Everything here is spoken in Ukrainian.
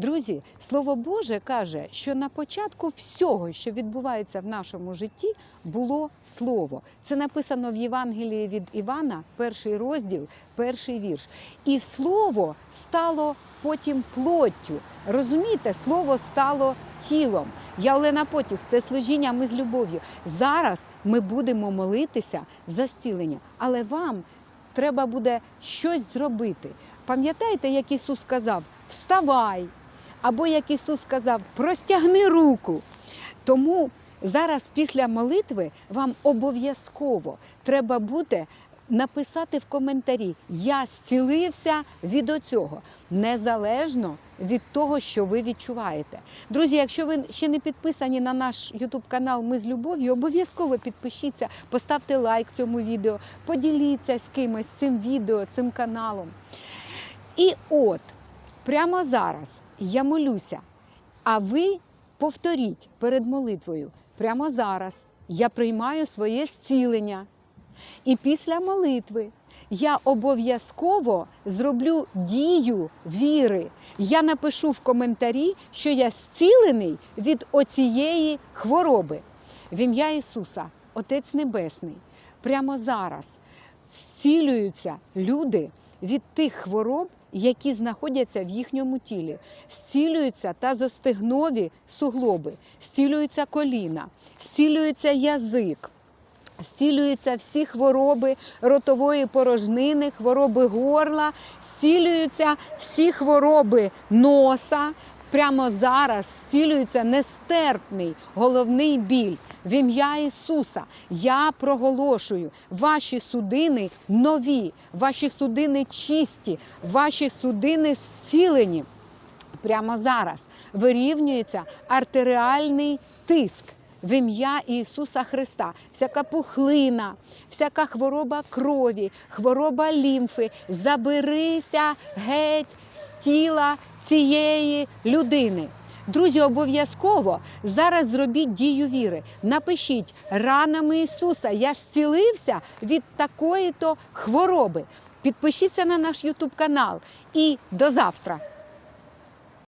Друзі, Слово Боже каже, що на початку всього, що відбувається в нашому житті, було слово. Це написано в Євангелії від Івана, перший розділ, перший вірш. І слово стало потім плоттю. Розумієте, слово стало тілом. Я Олена Потіх, це служіння ми з любов'ю. Зараз ми будемо молитися за зцілення, але вам треба буде щось зробити. Пам'ятаєте, як Ісус сказав: Вставай! Або як Ісус сказав, простягни руку. Тому зараз після молитви вам обов'язково треба буде написати в коментарі Я зцілився від оцього, незалежно від того, що ви відчуваєте. Друзі, якщо ви ще не підписані на наш YouTube канал Ми з любов'ю, обов'язково підпишіться, поставте лайк цьому відео, поділіться з кимось цим відео, цим каналом. І от прямо зараз я молюся, а ви повторіть перед молитвою. Прямо зараз я приймаю своє зцілення. І після молитви я обов'язково зроблю дію віри. Я напишу в коментарі, що я зцілений від оцієї хвороби. В ім'я Ісуса, Отець Небесний, прямо зараз зцілюються люди від тих хвороб, які знаходяться в їхньому тілі. Зцілюються тазостегнові суглоби, зцілюються коліна, зцілюється язик. Зцілюються всі хвороби ротової порожнини, хвороби горла, зцілюються всі хвороби носа. Прямо зараз зцілюється нестерпний головний біль. В ім'я Ісуса я проголошую ваші судини нові, ваші судини чисті, ваші судини зцілені. Прямо зараз вирівнюється артеріальний тиск. В ім'я Ісуса Христа, всяка пухлина, всяка хвороба крові, хвороба лімфи, заберися геть з тіла цієї людини. Друзі, обов'язково зараз зробіть дію віри. Напишіть ранами Ісуса, я зцілився від такої-то хвороби. Підпишіться на наш Ютуб канал і до завтра.